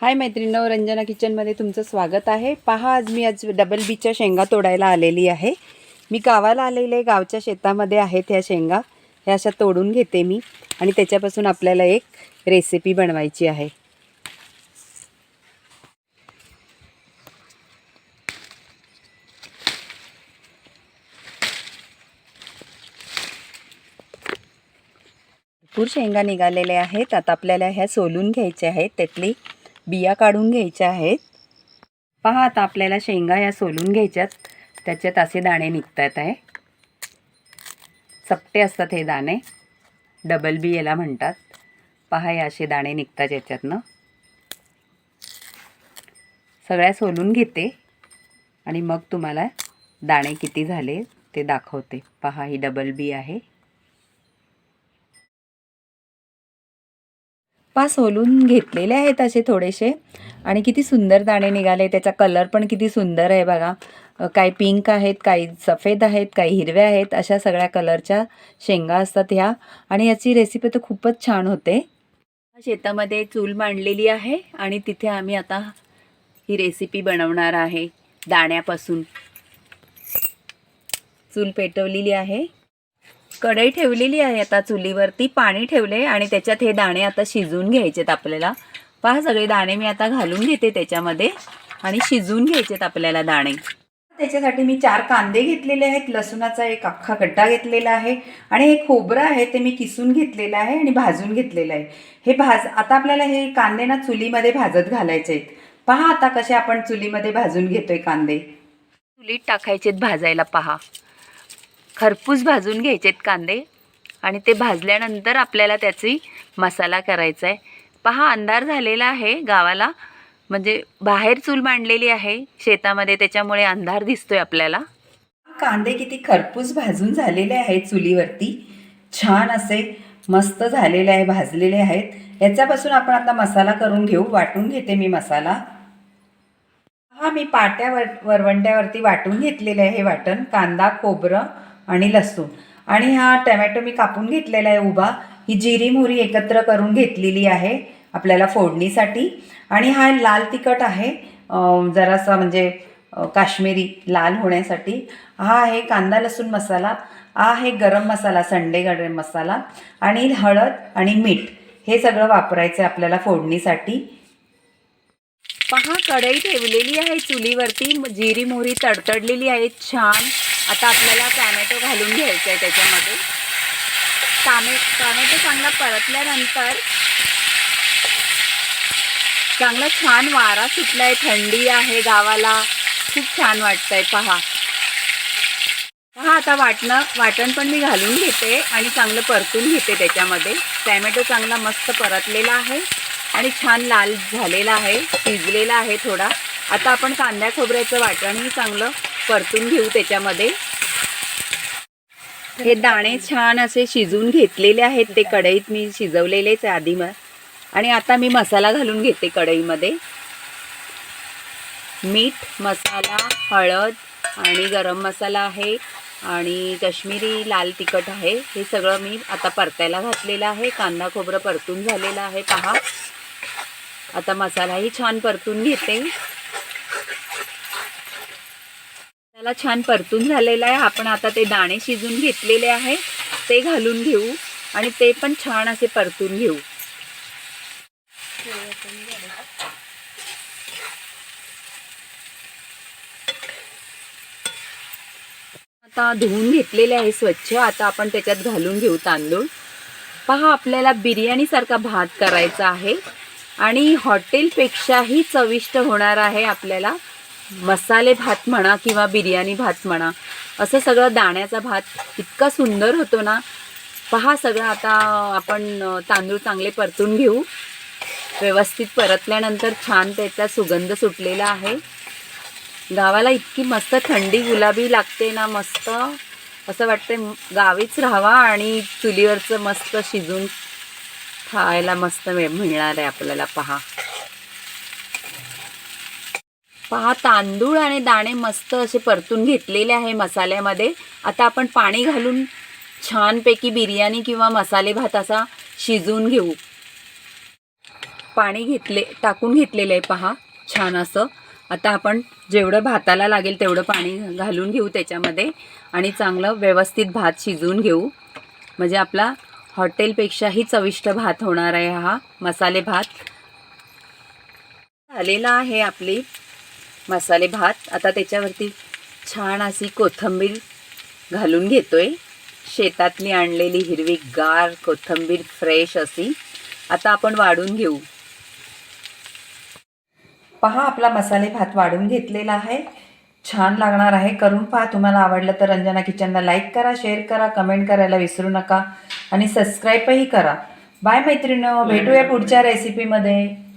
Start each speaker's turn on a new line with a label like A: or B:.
A: हाय मैत्रिणींनो रंजना किचनमध्ये तुमचं स्वागत आहे. पहा आज मी आज डबल बीच्या शेंगा तोडायला आलेली आहे. मी गावाला आलेले गावच्या शेतामध्ये आहेत ह्या शेंगा. ह्या अशा तोडून घेते मी. आणि त्याच्यापासून आपल्याला एक रेसिपी बनवायची आहे. भरपूर शेंगा निघालेल्या आहेत. आता आपल्याला ह्या सोलून घ्यायच्या आहेत. त्यातली बिया काढून घ्यायच्या आहेत. पहा आता आपल्याला शेंगा या सोलून घ्यायच्यात. त्याच्यात असे दाणे निघतात आहे. चपटे असतात हे दाणे. डबल बी याला म्हणतात. पहा हे असे दाणे निघतात याच्यातनं. सगळ्या सोलून घेते. आणि मग तुम्हाला दाणे किती झाले ते दाखवते. पहा ही डबल बी आहे. पा सोलून घेतलेले आहेत असे थोडेसे. आणि किती सुंदर दाणे निघाले. त्याचा कलर पण किती सुंदर आहे बघा. काही पिंक आहेत काही सफेद आहेत काही हिरव्या आहेत अशा सगळ्या कलरच्या शेंगा असतात ह्या. आणि याची रेसिपी तर खूपच छान होते. शेतामध्ये चूल मांडलेली आहे आणि तिथे आम्ही आता ही रेसिपी बनवणार आहे दाण्यापासून. चूल पेटवलेली आहे. कढई ठेवलेली आहे आता चुलीवरती पाणी ठेवले आणि त्याच्यात हे दाणे आता शिजवून घ्यायचेत आपल्याला. पहा सगळे दाणे मी आता घालून घेते त्याच्यामध्ये आणि शिजवून घ्यायचेत आपल्याला दाणे. त्याच्यासाठी मी चार कांदे घेतलेले आहेत लसूणाचा एक अख्खा गड्डा घेतलेला आहे आणि हे खोबरं आहे ते मी किसून घेतलेलं आहे आणि भाजून घेतलेलं आहे. हे भाज आता आपल्याला हे कांदे ना चुलीमध्ये भाजत घालायचे आहेत. पहा आता कसे आपण चुलीमध्ये भाजून घेतोय कांदे. चुलीत टाकायचेत भाजायला पहा. खरपूस भाजून घ्यायचेत कांदे आणि ते भाजल्यानंतर आपल्याला त्याची मसाला करायचा आहे पहा अंधार झालेला आहे गावाला. म्हणजे बाहेर चूल मांडलेली आहे शेतामध्ये त्याच्यामुळे अंधार दिसतोय आपल्याला. कांदे किती खरपूस भाजून झालेले आहेत चुलीवरती. छान असे मस्त झालेले आहे भाजलेले आहेत. याच्यापासून आपण आता मसाला करून घेऊ. वाटून घेते मी मसाला. हा मी पाट्यावर वरवंट्यावरती वाटून घेतलेलं आहे हे वाटण. कांदा खोबरं आणि लसूण. आणि हा टमॅटो मी कापून घेतलेला आहे उभा. ही जिरी मोहरी एकत्र करून घेतलेली आहे आपल्याला फोडणीसाठी. आणि हा लाल तिखट आहे जरासा म्हणजे काश्मीरी लाल होण्यासाठी. हा आहे कांदा लसूण मसाला. हा आहे गरम मसाला संडे गरम मसाला. आणि हळद आणि मीठ. हे सगळं वापरायचं आहे आपल्याला फोडणीसाठी. पहा कढई ठेवलेली आहे चुलीवरती. जिरी मोहरी तडतडलेली आहे. छान. आता आपल्याला टॅमॅटो घालून घ्यायचं आहे त्याच्यामध्ये. टामे टॅमॅटो चांगला परतल्यानंतर चांगला छान वारा सुटलाय थंडी आहे गावाला. खूप छान वाटतंय पहा. पहा आता वाटणं वाटण पण मी घालून घेते आणि चांगलं परतून घेते त्याच्यामध्ये. टॅमॅटो चांगला मस्त परतलेला आहे आणि छान लाल झालेला आहे शिजलेला आहे थोडा. आता आपण कांद्या खोबऱ्याचं वाटणही चांगलं परतून घेऊ त्याच्यामध्ये. हे दाणे छान असे शिजवून घेतलेले आहेत. ते कढईत मी शिजवलेलेच आहे आधी मग आणि आता मी मसाला घालून घेते कढईमध्ये. मीठ मसाला हळद आणि गरम मसाला आहे आणि कश्मीरी लाल तिखट आहे. हे सगळं मी आता परतायला घातलेलं आहे. कांदा खोबरं परतून झालेलं आहे. पहा. आता मसालाही छान परतून घेते. त्याला छान परतून झालेला आहे. आपण आता ते दाणे शिजून घेतलेले आहे. ते घालून घेऊ आणि ते पण छान असे परतून घेऊ. आता धुवून घेतलेले आहे स्वच्छ. आता आपण त्याच्यात घालून घेऊ तांदूळ. पहा आपल्याला बिर्याणीसारखा भात करायचा आहे. आणि हॉटेलपेक्षाही चविष्ट होणार आहे आपल्याला. मसाले भात म्हणा किंवा बिर्याणी भात म्हणा असं सगळं दाण्याचा भात इतका सुंदर होतो ना. पहा सगळं आता आपण तांदूळ चांगले परतून घेऊ. व्यवस्थित परतल्यानंतर छान त्याचा सुगंध सुटलेला आहे. गावाला इतकी मस्त थंडी गुलाबी लागते ना मस्त. असं वाटते गावीच राहावा आणि चुलीवरचं मस्त शिजून खायला मस्त मिळणार आहे आपल्याला पहा. पहा तांदूळ आणि दाणे मस्त असे परतून घेतलेले आहे मसाल्यामध्ये. आता आपण पाणी घालून छानपैकी बिर्याणी किंवा मसाले भात असा शिजवून घेऊ. पाणी घेतले टाकून घेतलेलं आहे पहा छान असं. आता आपण जेवढं भाताला लागेल तेवढं पाणी घालून घेऊ त्याच्यामध्ये आणि चांगलं व्यवस्थित भात शिजवून घेऊ. म्हणजे आपला हॉटेलपेक्षाही चविष्ट भात होणार आहे हा मसाले भात. झालेला आहे आपली मसाले भात. आता त्याच्यावरती छान अशी कोथिंबीर घालून घेतोय. शेतातली आणलेली हिरवी गार कोथिंबीर फ्रेश अशी. आता आपण वाढून घेऊ. पहा आपला मसाले भात वाढून घेतलेला आहे. छान लागणार आहे. करून पहा. तुम्हाला आवडलं तर रंजना किचनला लाईक करा शेअर करा कमेंट करायला विसरू नका. आणि सबस्क्राईबही करा. बाय मैत्रिणी भेटूया पुढच्या रेसिपीमध्ये